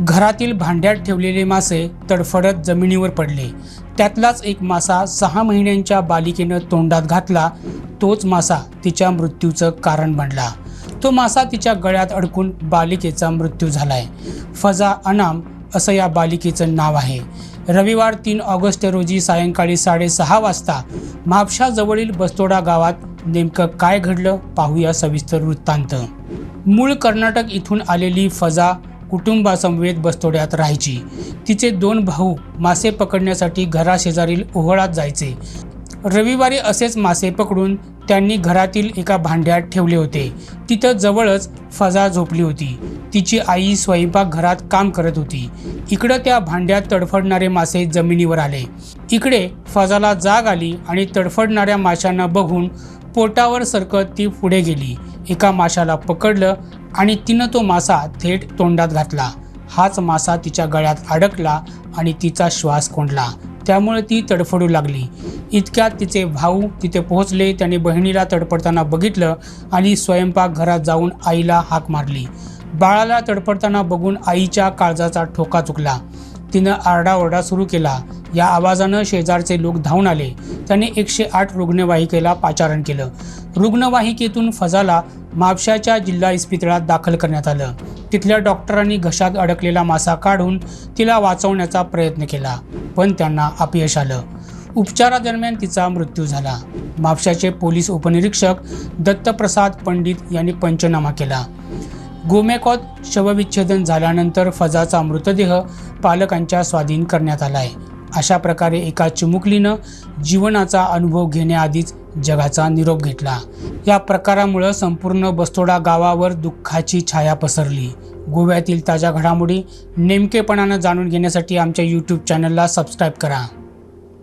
घरातील भांड्यात ठेवलेले मासे तडफडत जमिनीवर पडले. त्यातलाच एक मासा सहा महिन्यांच्या बालिकेनं तोंडात घातला. तोच मासा तिच्या मृत्यूचं कारण बनला. तो मासा तिच्या गळ्यात अडकून बालिकेचा मृत्यू झालाय. फजा अनाम असं या बालिकेचं नाव आहे. रविवार तीन ऑगस्ट रोजी सायंकाळी साडेसहा वाजता म्हापशाजवळील बस्तोडा गावात नेमकं काय घडलं पाहूया सविस्तर वृत्तांत. मूळ कर्नाटक इथून आलेली फजा कुटुंबासमवेत बस्तोड्यात राहायची. तिचे दोन भाऊ मासे पकडण्यासाठी घराशेजारील ओहळात जायचे. रविवारी असेच मासे पकडून त्यांनी घरातील एका भांड्यात ठेवले होते. तिथं जवळच फजा झोपली होती. तिची आई स्वयंपाकघरात काम करत होती. इकडं त्या भांड्यात तडफडणारे मासे जमिनीवर आले. इकडे फजाला जाग आली आणि तडफडणाऱ्या माशांना बघून पोटावर सरकत ती पुढे गेली. एका माशाला पकडलं आणि तिनं तो मासा थेट तोंडात घातला. हाच मासा तिच्या गळ्यात अडकला आणि तिचा श्वास कोंडला. त्यामुळे ती तडफडू लागली. इतक्यात तिचे भाऊ तिथे पोहोचले. त्याने बहिणीला तडफडताना बघितलं आणि स्वयंपाकघरात जाऊन आईला हाक मारली. बाळाला तडफडताना बघून आईच्या काळजाचा ठोका चुकला. तिनं आरडाओरडा सुरू केला. या आवाजानं शेजारचे लोक धावून आले. त्याने एकशे आठ रुग्णवाहिकेला पाचारण केलं. रुग्णवाहिकेतून फजाला म्हापशाच्या जिल्हा इस्पितळात दाखल करण्यात आलं. तिथल्या डॉक्टरांनी घशात अडकलेला मासा काढून तिला वाचवण्याचा प्रयत्न केला पण त्यांना अपयश आलं. उपचारादरम्यान तिचा मृत्यू झाला. म्हापशाचे पोलीस उपनिरीक्षक दत्तप्रसाद पंडित यांनी पंचनामा केला. गोमेकॉत शवविच्छेदन झाल्यानंतर फजाचा मृतदेह पालकांच्या स्वाधीन करण्यात आला आहे अशा प्रकारे एका चिमुकलीनं जीवनाचा अनुभव घेण्याआधीच जगाचा निरोप घेतला. या प्रकारामुळं संपूर्ण बस्तोडा गावावर दुःखाची छाया पसरली. गोव्यातील ताज्या घडामोडी नेमकेपणानं जाणून घेण्यासाठी आमच्या यूट्यूब चॅनलला सबस्क्राईब करा.